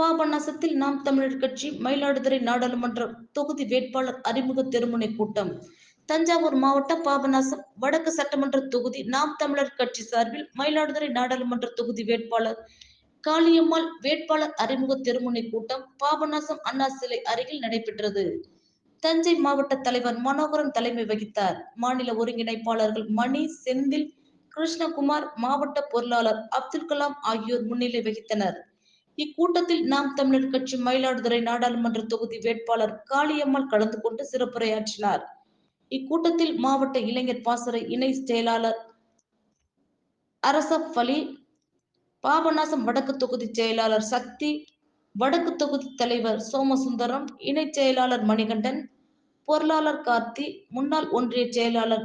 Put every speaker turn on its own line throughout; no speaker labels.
பாபநாசத்தில் நாம் தமிழர் கட்சி மயிலாடுதுறை நாடாளுமன்ற தொகுதி வேட்பாளர் அறிமுக தெருமுனை கூட்டம். தஞ்சாவூர் மாவட்டம் பாபநாசம் வடக்கு சட்டமன்ற தொகுதி நாம் தமிழர் கட்சி சார்பில் மயிலாடுதுறை நாடாளுமன்ற தொகுதி வேட்பாளர் காளியம்மாள் வேட்பாளர் அறிமுக தெருமுனை கூட்டம் பாபநாசம் அண்ணா சிலை அருகில் நடைபெற்றது. தஞ்சை மாவட்ட தலைவர் மனோகரன் தலைமை வகித்தார். மாநில ஒருங்கிணைப்பாளர்கள் மணி செந்தில் கிருஷ்ணகுமார் மாவட்ட பொருளாளர் அப்துல் கலாம் ஆகியோர் முன்னிலை வகித்தனர். இக்கூட்டத்தில் நாம் தமிழர் கட்சி மயிலாடுதுறை நாடாளுமன்ற தொகுதி வேட்பாளர் காளியம்மாள் கலந்து கொண்டு சிறப்புரையாற்றினார். இக்கூட்டத்தில் மாவட்ட இளைஞர் பாசறை இணை செயலாளர் அரசப் அலி பாபநாசம் வடக்கு தொகுதி செயலாளர் சக்தி வடக்கு தொகுதி தலைவர் சோமசுந்தரம் இணை செயலாளர் மணிகண்டன் பொருளாளர் கார்த்தி முன்னாள் ஒன்றிய செயலாளர்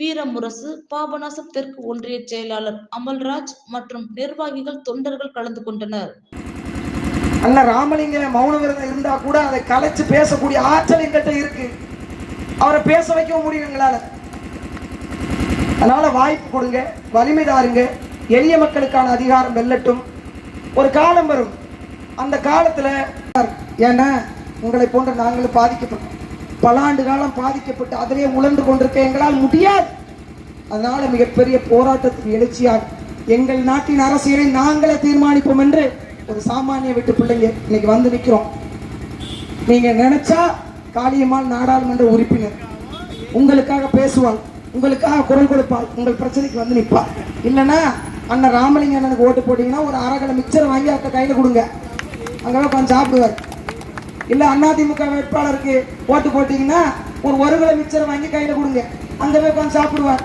வீரமுரசு பாபநாசம் தெற்கு ஒன்றிய செயலாளர் அமல்ராஜ் மற்றும் நிர்வாகிகள் தொண்டர்கள் கலந்து கொண்டனர்.
அண்ணன் ராமலிங்க மௌன விரதம் இருந்தா கூட அதை கலைச்சு பேசக்கூடிய ஆற்றல் எங்கிட்ட இருக்கு. அவரை பேச வைக்கவும் முடியும் எங்களால? அதனால வாய்ப்பு கொடுங்க வலிமை தாருங்க. எளிய மக்களுக்கான அதிகாரம் வெல்லட்டும். ஒரு காலம் வரும். அந்த காலத்துல ஏன்னா உங்களை போன்ற நாங்களும் பாதிக்கப்பட்டோம். பல ஆண்டு காலம் பாதிக்கப்பட்டு அதிலே உழன்று கொண்டிருக்க எங்களால் முடியாது. அதனால மிகப்பெரிய போராட்டத்தின் எழுச்சியாக எங்கள் நாட்டின் அரசியலை நாங்களே தீர்மானிப்போம் என்று ஒரு சாமானிய வீட்டு பிள்ளைங்க இன்னைக்கு வந்து நிற்கிறோம் நீங்க நினைச்சா காளியம்மாள் நாடாளுமன்ற உறுப்பினர். உங்களுக்காக பேசுவாள். உங்களுக்காக குரல் கொடுப்பாள். உங்கள் பிரச்சனைக்கு வந்து நிற்பாள். இல்லைன்னா அண்ணன் ராமலிங்க அண்ணனுக்கு ஓட்டு போட்டீங்கன்னா ஒரு அரை மிச்சர் வாங்கி அவர்கிட்ட கையில் கொடுங்க. அங்கே கொஞ்சம் சாப்பிடுவார். இல்லை அதிமுக வேட்பாளருக்கு ஓட்டு போட்டீங்கன்னா ஒரு ஒரு கிலோ வாங்கி கையில் கொடுங்க. அங்கே போய் உட்காந்து சாப்பிடுவார்.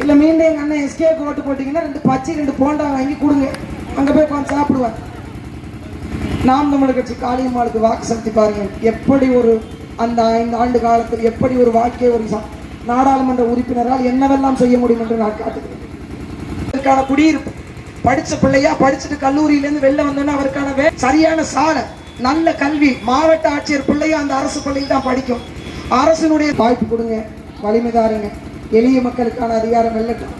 இல்லை மீண்டும் எங்கள் அண்ணன் எஸ்கேக்கு ஓட்டு போட்டீங்கன்னா ரெண்டு பச்சை ரெண்டு போண்டா வாங்கி கொடுங்க. அங்கே போய் உட்காந்து சாப்பிடுவார். நாம் தமிழர் கட்சி காளியம்மாளுக்கு வாக்கு செலுத்தி பாருங்கள் எப்படி ஒரு அந்த ஐந்து ஆண்டு காலத்தில் எப்படி ஒரு வாழ்க்கை ஒரு நாடாளுமன்ற உறுப்பினரால் என்னவெல்லாம் செய்ய முடியும் என்று நான் காட்டுகிறேன். அவருக்கான குடியிருப்பு. படிச்ச பிள்ளையா படிச்சுட்டு கல்லூரியிலேருந்து வெளில வந்தோன்னா அவருக்கான வே சரியான சாலை. நல்ல கல்வி. மாவட்ட ஆட்சியர் பிள்ளையா அந்த அரசு பள்ளியில் தான் படிக்கும். அரசினுடைய வாய்ப்பு கொடுங்க. வலிமை தாருங்க எளிய மக்களுக்கான அதிகாரம் வெல்லட்டும்.